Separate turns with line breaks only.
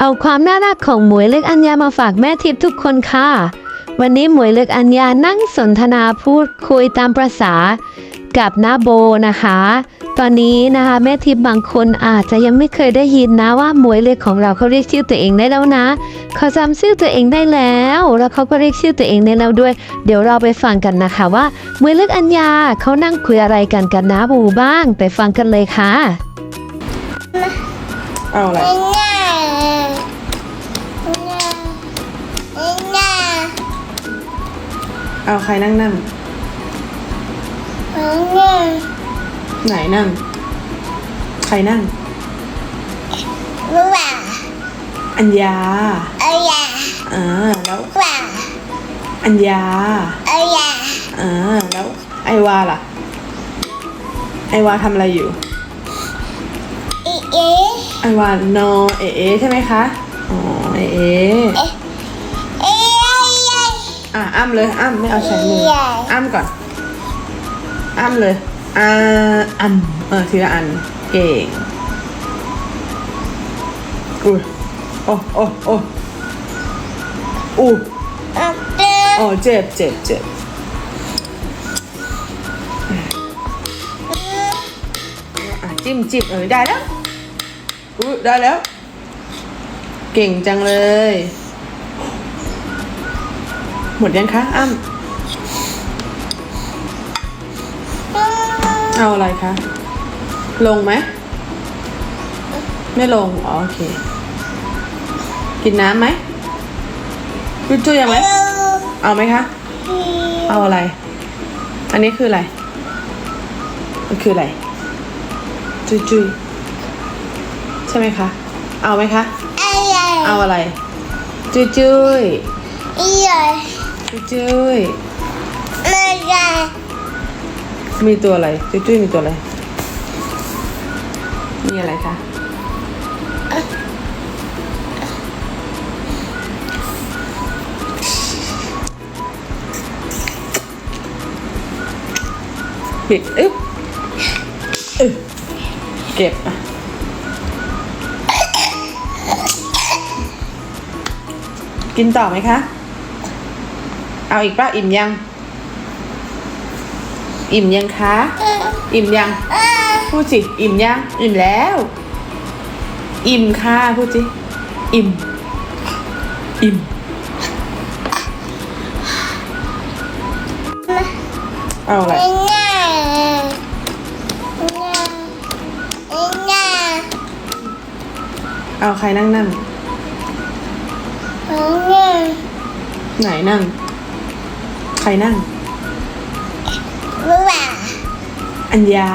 เอาความน่ารักของหมวยเล็กอัญญามาฝากแม่ทิพย์ทุกคนค่ะ วันนี้หมวยเล็กอัญญานั่งสนทนาพูดคุยตามประษากับน้าโบนะคะ ตอนนี้นะคะแม่ทิพย์บางคนอาจจะยังไม่เคยได้ยินนะว่าหมวยเล็กของเราเขาเรียกชื่อตัวเองได้แล้วนะเขาจำชื่อตัวเองได้แล้ว แล้วเขาก็เรียกชื่อตัวเองได้แล้วด้วย เดี๋ยวเราไปฟังกันนะคะว่าหมวยเล็กอัญญาเขานั่งคุยอะไรกันกับน้าโบบ้าง ไปฟังกันเลยค่ะ
เอาอะ เอาใครนั่งนั่งไหนนั่ง ใครนั่งอัญญาอ่า แล้วอัญญาอ่า แล้ว ไอวาล่ะ ไอวาทำอะไรอยู่ไอวานอเอเอใช่ไหมคะ อ๋อ เอเอ อะอ้ำเลยอ้ำไม่เอาใช้มืออ้ำก่อนอ้ำเลยอ่าอ้ำเออทีละอันเก่งอุ้ยโอ้โอ้โอ้อู้โอ้เจ็บเจ็บเจ็บอะจิ้มจิ้มเออได้แล้วอุ้ยได้แล้ว เก่งจังเลย หมดยังคะอ้ำเอาอะไรคะ ลงไหม ไม่ลงอ๋อโอเค กินน้ำไหมจุ๊จุ๊ยังไหมเอาไหมคะ เอาอะไร อันนี้คืออะไร มันคืออะไร จุ๊จุ๊ยใช่ไหมคะ เอาไหมคะ เอาอะไร จุ๊จุ๊ย จุ๊จุ๊ยมีตัวอะไร จุ๊จุ๊ยมีตัวอะไร มีอะไรคะ ปิดอึ๊บอึ๊บเก็บอะกินต่อไหมคะ เอาอีกป่ะอิ่มยัง อิ่มยังคะ อิ่มยัง พูดสิ อิ่มยัง อิ่มแล้ว อิ่มค่ะ พูดสิ อิ่ม อิ่ม เอาอะไรเอาใครนั่งนั่งไหนนั่ง ใครนั่งอัญญา